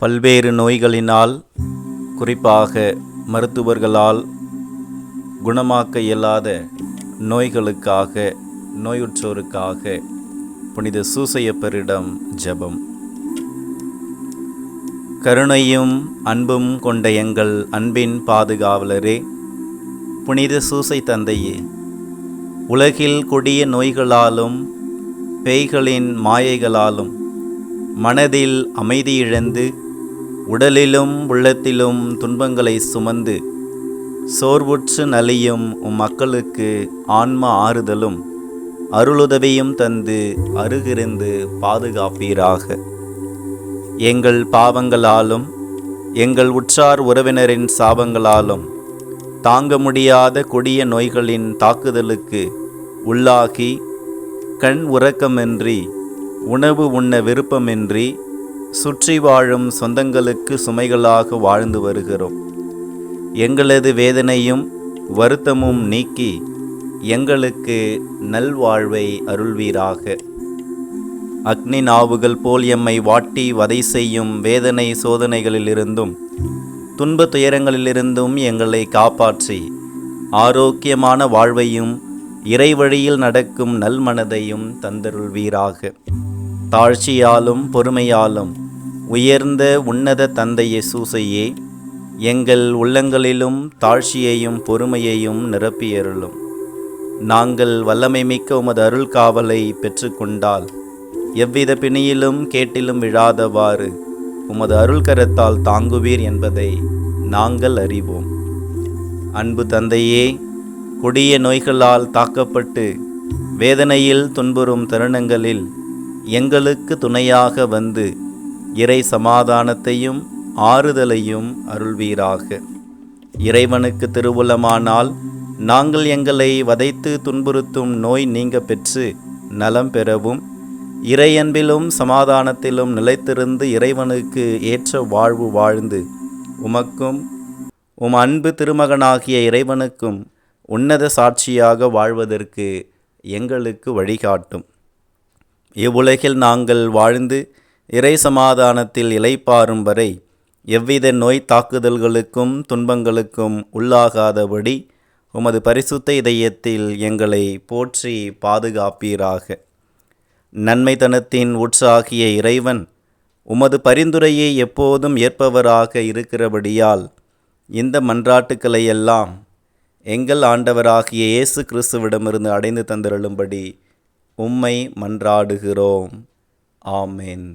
பல்வேறு நோய்களினால் குறிப்பாக மருத்துவர்களால் குணமாக்க இயலாத நோய்களுக்காக நோயுற்றோருக்காக புனித சூசையப்பரிடம் ஜெபம். கருணையும் அன்பும் கொண்ட எங்கள் அன்பின் பாதுகாவலரே புனித சூசை தந்தையே உலகில் கொடிய நோய்களாலும் பேய்களின் மாயைகளாலும் மனதில் அமைதி இழந்து உடலிலும் உள்ளத்திலும் துன்பங்களை சுமந்து சோர்வுற்று நலியும் உம் மக்களுக்கு ஆன்ம ஆறுதலும் அருளுதவியும் தந்து அருகிருந்து பாதுகாப்பீராக. எங்கள் பாவங்களாலும் எங்கள் உற்றார் உறவினரின் சாபங்களாலும் தாங்க முடியாத கொடிய நோய்களின் தாக்குதலுக்கு உள்ளாகி கண் உறக்கமின்றி உணவு உண்ண விருப்பமின்றி சுற்றி வாழும் சொந்தங்களுக்கு சுமைகளாக வாழ்ந்து வருகிறோம். எங்களது வேதனையும் வருத்தமும் நீக்கி எங்களுக்கு நல்வாழ்வை அருள்வீராக. அக்னி நாவுகள் போல் எம்மை வாட்டி வதை செய்யும் வேதனை சோதனைகளிலிருந்தும் துன்ப துயரங்களிலிருந்தும் எங்களை காப்பாற்றி ஆரோக்கியமான வாழ்வையும் இறைவழியில் நடக்கும் நல்மனதையும் தந்தருள்வீராக. தாழ்ச்சியாலும் பொறுமையாலும் உயர்ந்த உன்னத தந்தையே சூசையே எங்கள் உள்ளங்களிலும் தாழ்ச்சியையும் பொறுமையையும் நிரப்பியருளும். நாங்கள் வல்லமை மிக்க உமது அருள் காவலை பெற்றுக்கொண்டால் எவ்வித பிணியிலும் கேட்டிலும் விழாதவாறு உமது அருள் கரத்தால் தாங்குவீர் என்பதை நாங்கள் அறிவோம். அன்பு தந்தையே கொடிய நோய்களால் தாக்கப்பட்டு வேதனையில் துன்புறும் தருணங்களில் எங்களுக்கு துணையாக வந்து இறை சமாதானத்தையும் ஆறுதலையும் அருள்வீராக. இறைவனுக்கு திருவுளமானால் நாங்கள் எங்களை வதைத்து துன்புறுத்தும் நோய் நீங்க பெற்று நலம் பெறவும் இறையன்பிலும் சமாதானத்திலும் நிலைத்திருந்து இறைவனுக்கு ஏற்ற வாழ்வு வாழ்ந்து உமக்கும் உம் அன்பு திருமகனாகிய இறைவனுக்கும் உன்னத சாட்சியாக வாழ்வதற்கு எங்களுக்கு வழிகாட்டும். இவ்வுலகில் நாங்கள் வாழ்ந்து இறை சமாதானத்தில் இலைப்பாரும் வரை எவ்வித நோய் தாக்குதல்களுக்கும் துன்பங்களுக்கும் உள்ளாகாதபடி உமது பரிசுத்த இதயத்தில் எங்களை போற்றி பாதுகாப்பீராக. நன்மைத்தனத்தின் உற்சாகிய இறைவன் உமது பரிந்துரையை எப்போதும் ஏற்பவராக இருக்கிறபடியால் இந்த மன்றாட்டுக்களை எல்லாம் எங்கள் ஆண்டவராகிய இயேசு கிறிஸ்துவிடமிருந்து அடைந்து தந்திருளும்படி உம்மை மன்றாடுகிறோம். ஆமேன்.